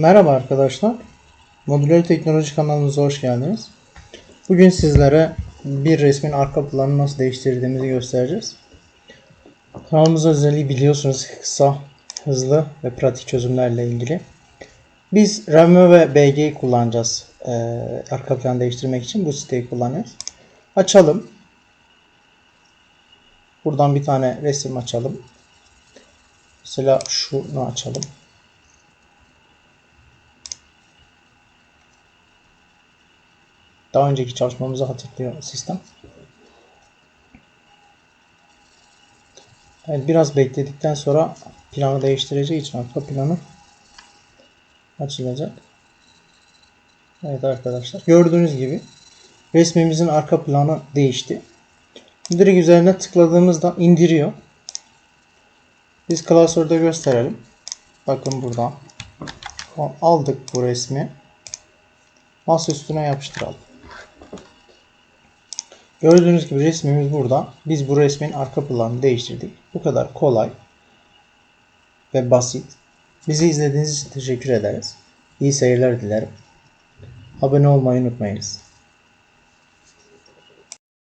Merhaba arkadaşlar. Modüler Teknoloji kanalımıza hoş geldiniz. Bugün sizlere bir resmin arka planını nasıl değiştirdiğimizi göstereceğiz. Kanalımız özelliği biliyorsunuz kısa, hızlı ve pratik çözümlerle ilgili. Biz Remo ve BG'yi kullanacağız. Ee, arka plan değiştirmek için bu siteyi kullanıyoruz. Açalım. Buradan bir tane resim açalım. Mesela şunu açalım. Daha önceki çalışmamızı hatırlıyor sistem. Evet, biraz bekledikten sonra planı değiştireceği için arka planı açılacak. Evet arkadaşlar gördüğünüz gibi resmimizin arka planı değişti. Direkt üzerine tıkladığımızda indiriyor. Biz klasörde gösterelim. Bakın burada. Aldık bu resmi. Masa üstüne yapıştıralım. Gördüğünüz gibi resmimiz burada. Biz bu resmin arka planını değiştirdik. Bu kadar kolay ve basit. Bizi izlediğiniz için teşekkür ederiz. İyi seyirler dilerim. Abone olmayı unutmayınız.